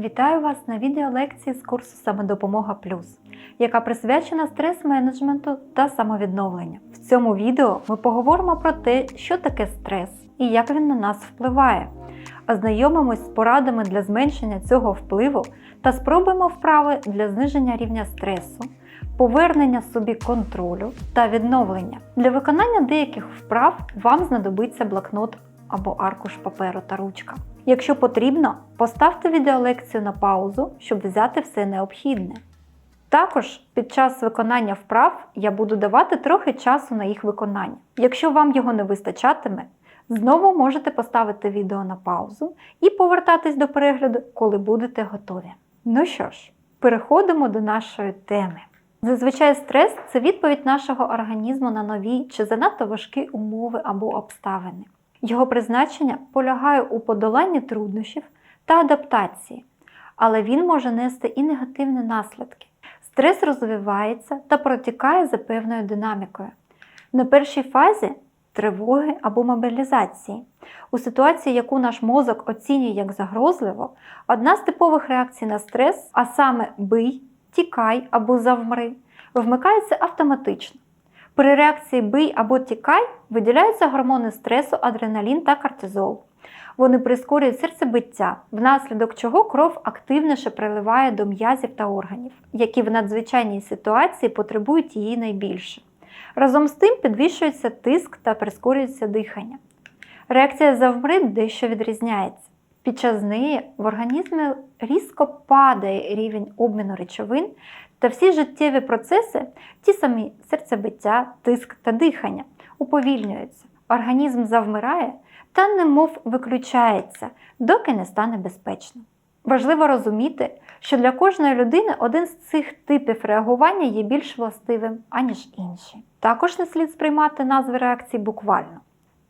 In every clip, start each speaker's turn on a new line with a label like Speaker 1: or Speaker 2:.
Speaker 1: Вітаю вас на відеолекції з курсу Самодопомога Плюс, яка присвячена стрес-менеджменту та самовідновленню. В цьому відео ми поговоримо про те, що таке стрес і як він на нас впливає. Ознайомимось з порадами для зменшення цього впливу та спробуємо вправи для зниження рівня стресу, повернення собі контролю та відновлення. Для виконання деяких вправ вам знадобиться блокнот або аркуш паперу та ручка. Якщо потрібно, поставте відеолекцію на паузу, щоб взяти все необхідне. Також під час виконання вправ я буду давати трохи часу на їх виконання. Якщо вам його не вистачатиме, знову можете поставити відео на паузу і повертатись до перегляду, коли будете готові. Ну що ж, переходимо до нашої теми. Зазвичай стрес це відповідь нашого організму на нові чи занадто важкі умови або обставини. Його призначення полягає у подоланні труднощів та адаптації, але він може нести і негативні наслідки. Стрес розвивається та протікає за певною динамікою. На першій фазі тривоги або мобілізації. У ситуації, яку наш мозок оцінює як загрозливо, одна з типових реакцій на стрес, а саме бий, тікай або завмри, вмикається автоматично. При реакції бий або тікай виділяються гормони стресу, адреналін та кортизол. Вони прискорюють серцебиття, внаслідок чого кров активніше приливає до м'язів та органів, які в надзвичайній ситуації потребують її найбільше. Разом з тим підвищується тиск та прискорюється дихання. Реакція завмри дещо відрізняється. Під час неї в організмі різко падає рівень обміну речовин та всі життєві процеси, ті самі серцебиття, тиск та дихання, уповільнюються. Організм завмирає та немов виключається, доки не стане безпечно. Важливо розуміти, що для кожної людини один з цих типів реагування є більш властивим, аніж інший. Також не слід сприймати назви реакцій буквально.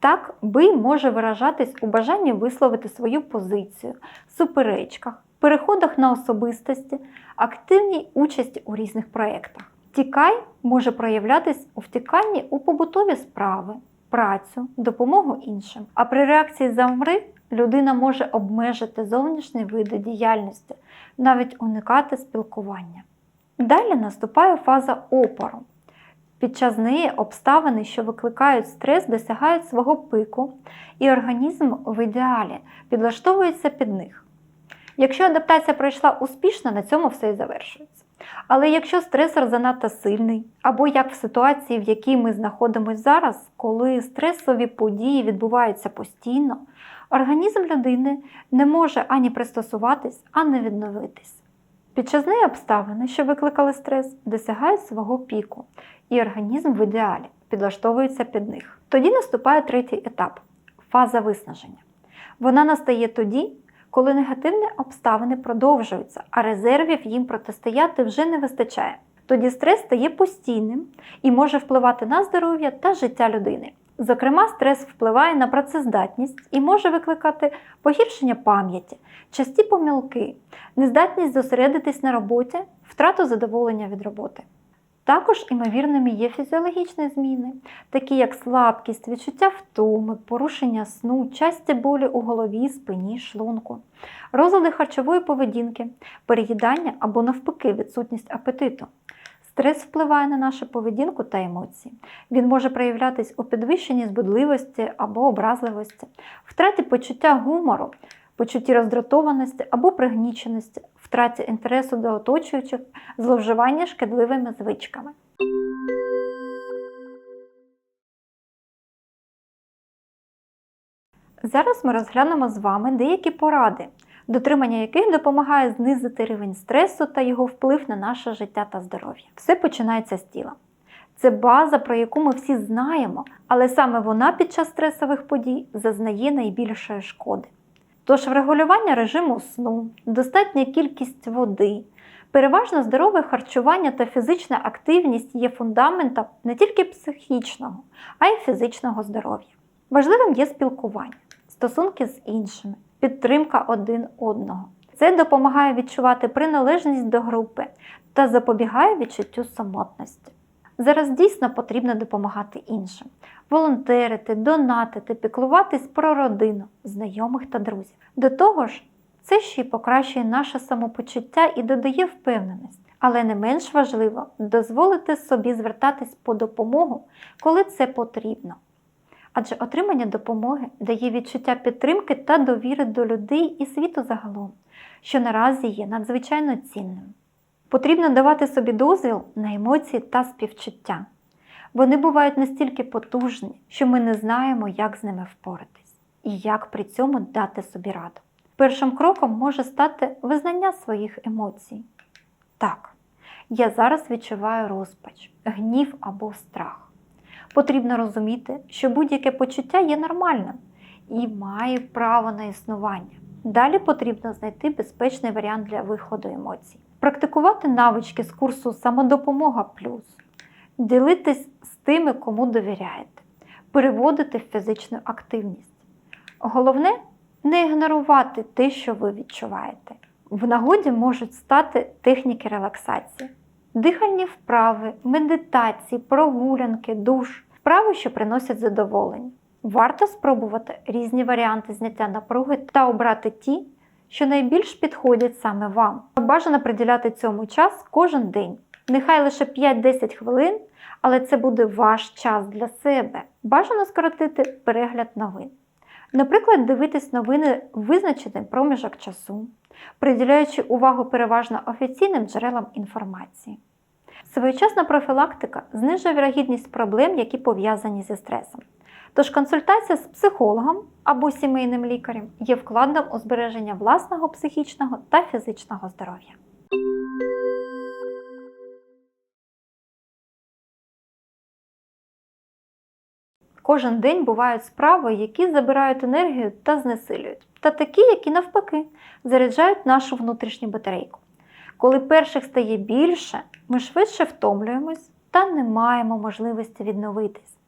Speaker 1: Так, бий може виражатись у бажанні висловити свою позицію, суперечках, переходах на особистості, активній участі у різних проєктах. Тікай може проявлятись у втіканні у побутові справи, працю, допомогу іншим. А при реакції завмри людина може обмежити зовнішні види діяльності, навіть уникати спілкування. Далі наступає фаза опору. Під час неї обставини, що викликають стрес, досягають свого пику, і організм в ідеалі підлаштовується під них. Якщо адаптація пройшла успішно, на цьому все і завершується. Але якщо стресор занадто сильний, або як в ситуації, в якій ми знаходимося зараз, коли стресові події відбуваються постійно, організм людини не може ані пристосуватись, ані відновитись. Під час неї обставини, що викликали стрес, досягають свого піку, і організм в ідеалі підлаштовується під них. Тоді наступає третій етап фаза виснаження. Вона настає тоді, коли негативні обставини продовжуються, а резервів їм протистояти вже не вистачає. Тоді стрес стає постійним і може впливати на здоров'я та життя людини. Зокрема, стрес впливає на працездатність і може викликати погіршення пам'яті, часті помилки, нездатність зосередитись на роботі, втрату задоволення від роботи. Також імовірними є фізіологічні зміни, такі як слабкість, відчуття втоми, порушення сну, часті болі у голові, спині, шлунку, розлади харчової поведінки, переїдання або навпаки відсутність апетиту. Стрес впливає на нашу поведінку та емоції. Він може проявлятись у підвищенні збудливості або образливості, втраті почуття гумору, почутті роздратованості або пригніченості, втраті інтересу до оточуючих, зловживання шкідливими звичками. Зараз ми розглянемо з вами деякі поради, дотримання яких допомагає знизити рівень стресу та його вплив на наше життя та здоров'я. Все починається з тіла. Це база, про яку ми всі знаємо, але саме вона під час стресових подій зазнає найбільшої шкоди. Тож врегулювання режиму сну, достатня кількість води, переважно здорове харчування та фізична активність є фундаментом не тільки психічного, а й фізичного здоров'я. Важливим є спілкування, стосунки з іншими, підтримка один одного. Це допомагає відчувати приналежність до групи та запобігає відчуттю самотності. Зараз дійсно потрібно допомагати іншим, волонтерити, донатити, піклуватись про родину, знайомих та друзів. До того ж, Це ще й покращує наше самопочуття і додає впевненість. Але не менш важливо дозволити собі звертатись по допомогу, коли це потрібно. Адже отримання допомоги дає відчуття підтримки та довіри до людей і світу загалом, що наразі є надзвичайно цінним. Потрібно давати собі дозвіл на емоції та співчуття. Вони бувають настільки потужні, що ми не знаємо, як з ними впоратись і як при цьому дати собі раду. Першим кроком може стати визнання своїх емоцій. Так, я зараз відчуваю розпач, гнів або страх. Потрібно розуміти, що будь-яке почуття є нормальним і має право на існування. Далі потрібно знайти безпечний варіант для виходу емоцій, практикувати навички з курсу Самодопомога плюс, ділитись з тими, кому довіряєте, переводити в фізичну активність. Головне не ігнорувати те, що ви відчуваєте. В нагоді можуть стати техніки релаксації, дихальні вправи, медитації, прогулянки, душ, вправи, що приносять задоволення. Варто спробувати різні варіанти зняття напруги та обрати ті, що найбільш підходять саме вам. Бажано приділяти цьому час кожен день. Нехай лише 5-10 хвилин, але це буде ваш час для себе. Бажано скоротити перегляд новин. Наприклад, дивитись новини визначений проміжок часу, приділяючи увагу переважно офіційним джерелам інформації. Своєчасна профілактика знижує вірогідність проблем, які пов'язані зі стресом. Тож консультація з психологом або сімейним лікарем є вкладом у збереження власного психічного та фізичного здоров'я. Кожен день бувають справи, які забирають енергію та знесилюють, та такі, які навпаки заряджають нашу внутрішню батарейку. Коли перших стає більше, ми швидше втомлюємось та не маємо можливості відновитись.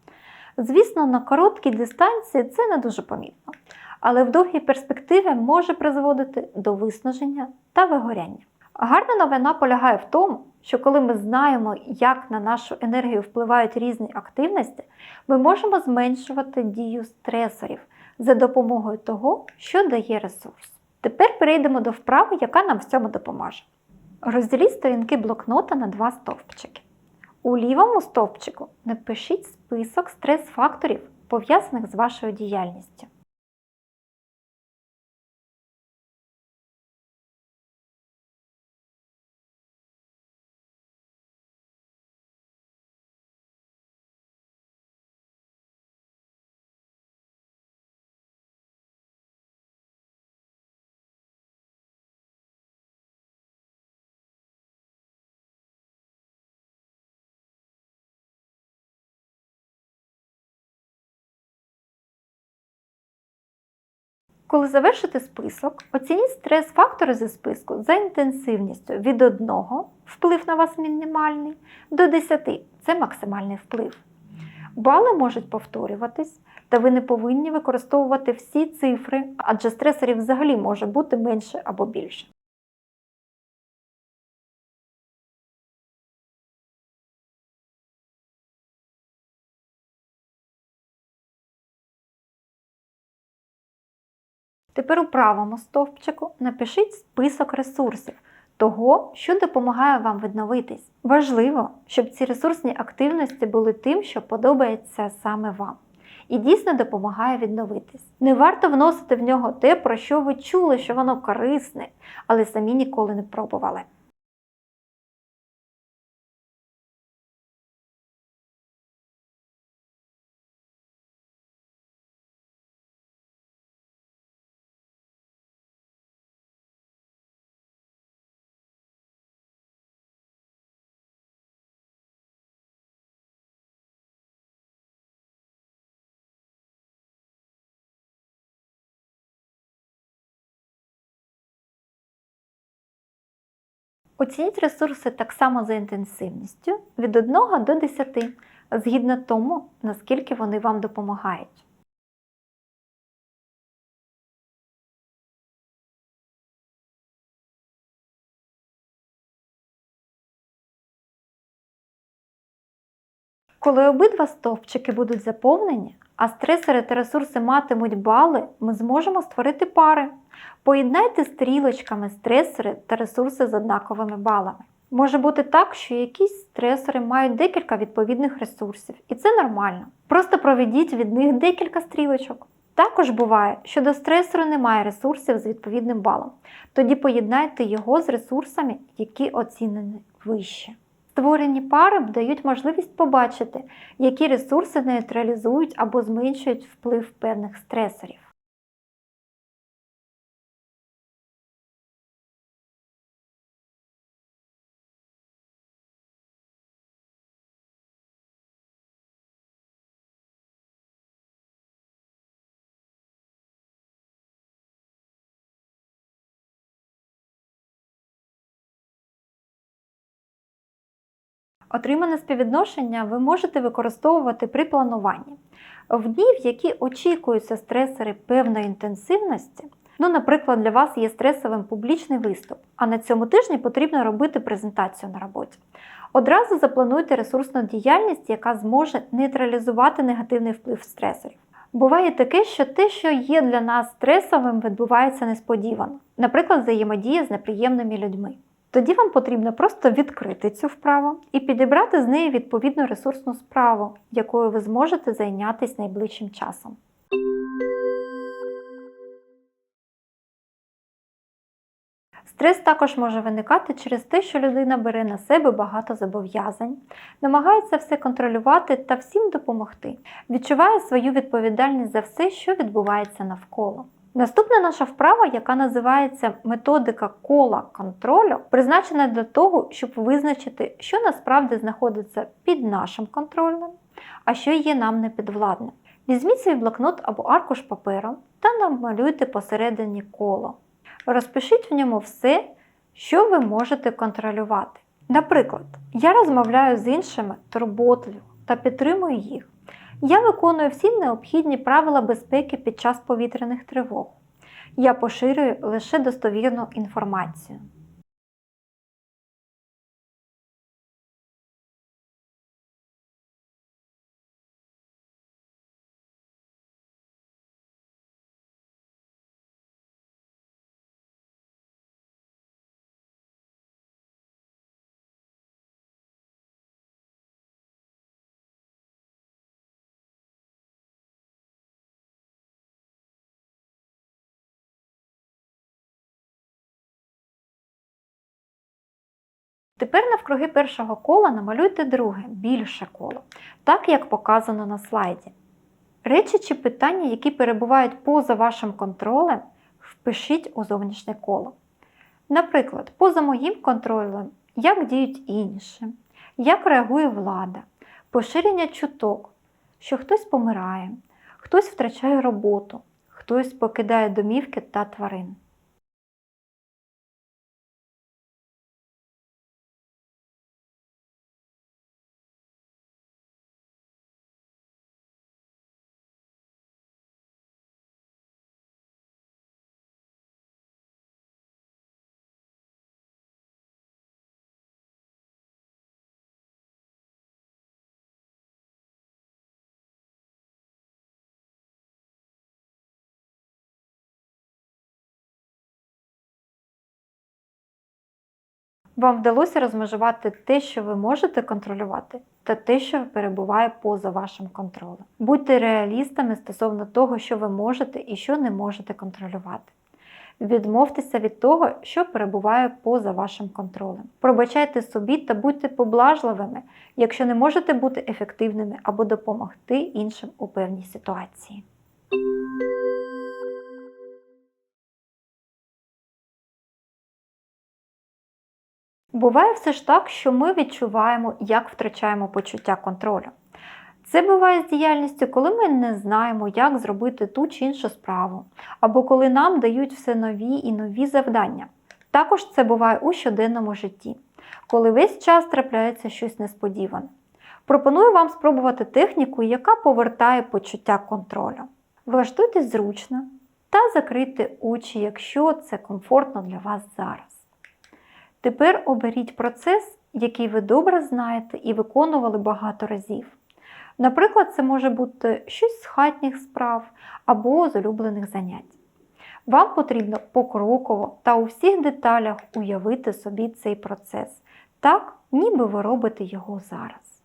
Speaker 1: Звісно, на короткій дистанції це не дуже помітно, але в довгій перспективі може призводити до виснаження та вигоряння. Гарна новина полягає в тому, що коли ми знаємо, як на нашу енергію впливають різні активності, ми можемо зменшувати дію стресорів за допомогою того, що дає ресурс. Тепер перейдемо до вправи, яка нам в цьому допоможе. Розділіть сторінки блокнота на два стовпчики. У лівому стовпчику напишіть список стрес-факторів, пов'язаних з вашою діяльністю. Коли завершите список, оцініть стрес-фактори зі списку за інтенсивністю від 1 вплив на вас мінімальний до 10 це максимальний вплив. Бали можуть повторюватись, та ви не повинні використовувати всі цифри, адже стресорів взагалі може бути менше або більше. Тепер у правому стовпчику напишіть список ресурсів того, що допомагає вам відновитись. Важливо, щоб ці ресурсні активності були тим, що подобається саме вам. І дійсно допомагає відновитись. Не варто вносити в нього те, про що ви чули, що воно корисне, але самі ніколи не пробували. Оцініть ресурси так само за інтенсивністю від 1 до 10, згідно тому, наскільки вони вам допомагають. Коли обидва стовпчики будуть заповнені, а стресори та ресурси матимуть бали, ми зможемо створити пари. Поєднайте стрілочками стресори та ресурси з однаковими балами. Може бути так, що якісь стресори мають декілька відповідних ресурсів, і це нормально. Просто проведіть від них декілька стрілочок. Також буває, що до стресору немає ресурсів з відповідним балом. Тоді поєднайте його з ресурсами, які оцінені вище. Створені пари дають можливість побачити, які ресурси нейтралізують або зменшують вплив певних стресорів. Отримане співвідношення ви можете використовувати при плануванні. В дні, в які очікуються стресори певної інтенсивності, ну, наприклад, для вас є стресовим публічний виступ, а на цьому тижні потрібно робити презентацію на роботі. Одразу заплануйте ресурсну діяльність, яка зможе нейтралізувати негативний вплив стресорів. Буває таке, що те, що є для нас стресовим, відбувається несподівано, наприклад, взаємодія з неприємними людьми. Тоді вам потрібно просто відкрити цю вправу і підібрати з неї відповідну ресурсну справу, якою ви зможете зайнятися найближчим часом. Стрес також може виникати через те, що людина бере на себе багато зобов'язань, намагається все контролювати та всім допомогти, відчуває свою відповідальність за все, що відбувається навколо. Наступна наша вправа, яка називається методика кола контролю, призначена для того, щоб визначити, що насправді знаходиться під нашим контролем, а що є нам непідвладним. Візьміть свій блокнот або аркуш паперу та намалюйте посередині коло. Розпишіть в ньому все, що ви можете контролювати. Наприклад, я розмовляю з іншими турботливо та підтримую їх. Я виконую всі необхідні правила безпеки під час повітряних тривог. Я поширюю лише достовірну інформацію. Тепер навкруги першого кола намалюйте друге, більше коло, так як показано на слайді. Речі чи питання, які перебувають поза вашим контролем, впишіть у зовнішнє коло. Наприклад, поза моїм контролем, як діють інші, як реагує влада, поширення чуток, що хтось помирає, хтось втрачає роботу, хтось покидає домівки та тварин. Вам вдалося розмежувати те, що ви можете контролювати, та те, що перебуває поза вашим контролем. Будьте реалістами стосовно того, що ви можете і що не можете контролювати. Відмовтеся від того, що перебуває поза вашим контролем. Пробачайте собі та будьте поблажливими, якщо не можете бути ефективними або допомогти іншим у певній ситуації. Буває все ж так, що ми відчуваємо, як втрачаємо почуття контролю. Це буває з діяльністю, коли ми не знаємо, як зробити ту чи іншу справу, або коли нам дають все нові і нові завдання. Також це буває у щоденному житті, коли весь час трапляється щось несподіване. Пропоную вам спробувати техніку, яка повертає почуття контролю. Влаштуйтесь зручно та закрийте очі, якщо це комфортно для вас зараз. Тепер оберіть процес, який ви добре знаєте і виконували багато разів. Наприклад, це може бути щось з хатніх справ або з улюблених занять. Вам потрібно покроково та у всіх деталях уявити собі цей процес, так, ніби ви робите його зараз.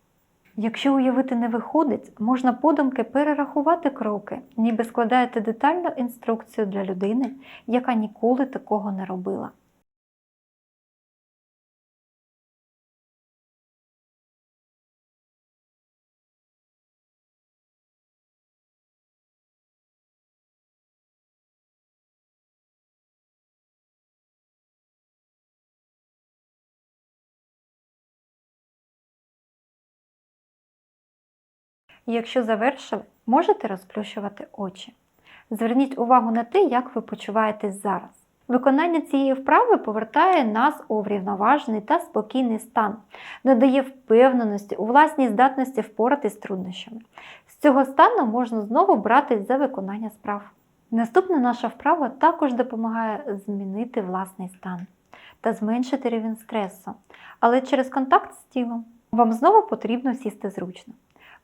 Speaker 1: Якщо уявити не виходить, можна подумки перерахувати кроки, ніби складаєте детальну інструкцію для людини, яка ніколи такого не робила. Якщо завершили, можете розплющувати очі. Зверніть увагу на те, як ви почуваєтесь зараз. Виконання цієї вправи повертає нас у врівноважений та спокійний стан, надає впевненості у власній здатності впоратись з труднощами. З цього стану можна знову братись за виконання справ. Наступна наша вправа також допомагає змінити власний стан та зменшити рівень стресу, але через контакт з тілом. Вам знову потрібно сісти зручно.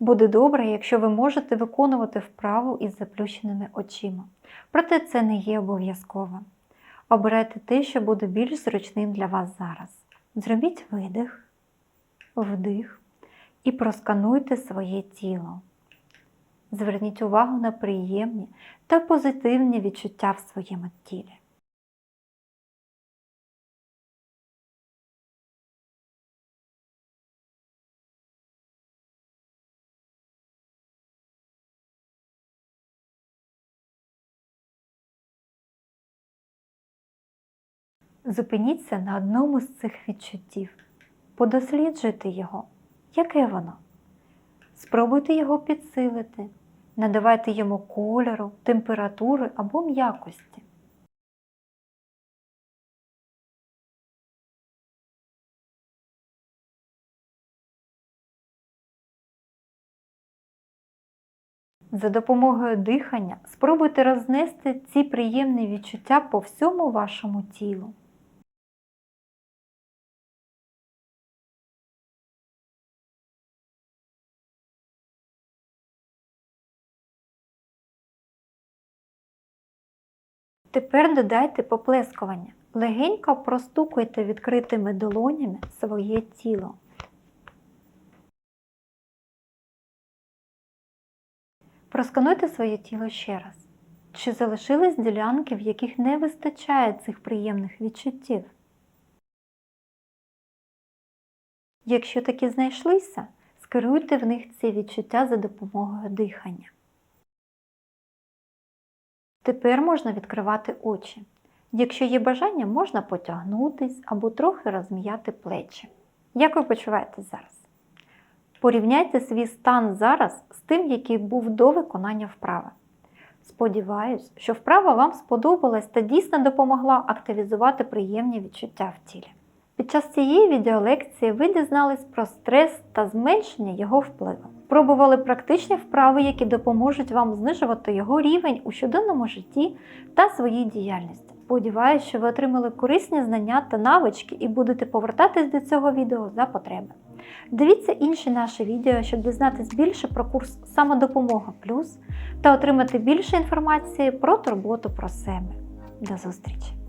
Speaker 1: Буде добре, якщо ви можете виконувати вправу із заплющеними очима. Проте це не є обов'язково. Обирайте те, що буде більш зручним для вас зараз. Зробіть видих, вдих і проскануйте своє тіло. Зверніть увагу на приємні та позитивні відчуття в своєму тілі. Зупиніться на одному з цих відчуттів. Подосліджуйте його. Яке воно? Спробуйте його підсилити. Надавайте йому кольору, температури або м'якості. За допомогою дихання спробуйте рознести ці приємні відчуття по всьому вашому тілу. Тепер додайте поплескування. Легенько простукуйте відкритими долонями своє тіло. Проскануйте своє тіло ще раз. Чи залишились ділянки, в яких не вистачає цих приємних відчуттів? Якщо такі знайшлися, скеруйте в них ці відчуття за допомогою дихання. Тепер можна відкривати очі. Якщо є бажання, можна потягнутись або трохи розм'яти плечі. Як ви почуваєтесь зараз? Порівняйте свій стан зараз з тим, який був до виконання вправи. Сподіваюсь, що вправа вам сподобалась та дійсно допомогла активізувати приємні відчуття в тілі. Під час цієї відеолекції ви дізнались про стрес та зменшення його впливу. Пробували практичні вправи, які допоможуть вам знижувати його рівень у щоденному житті та своїй діяльності. Сподіваюсь, що ви отримали корисні знання та навички і будете повертатись до цього відео за потреби. Дивіться інші наші відео, щоб дізнатись більше про курс Самодопомога Плюс та отримати більше інформації про турботу про себе. До зустрічі!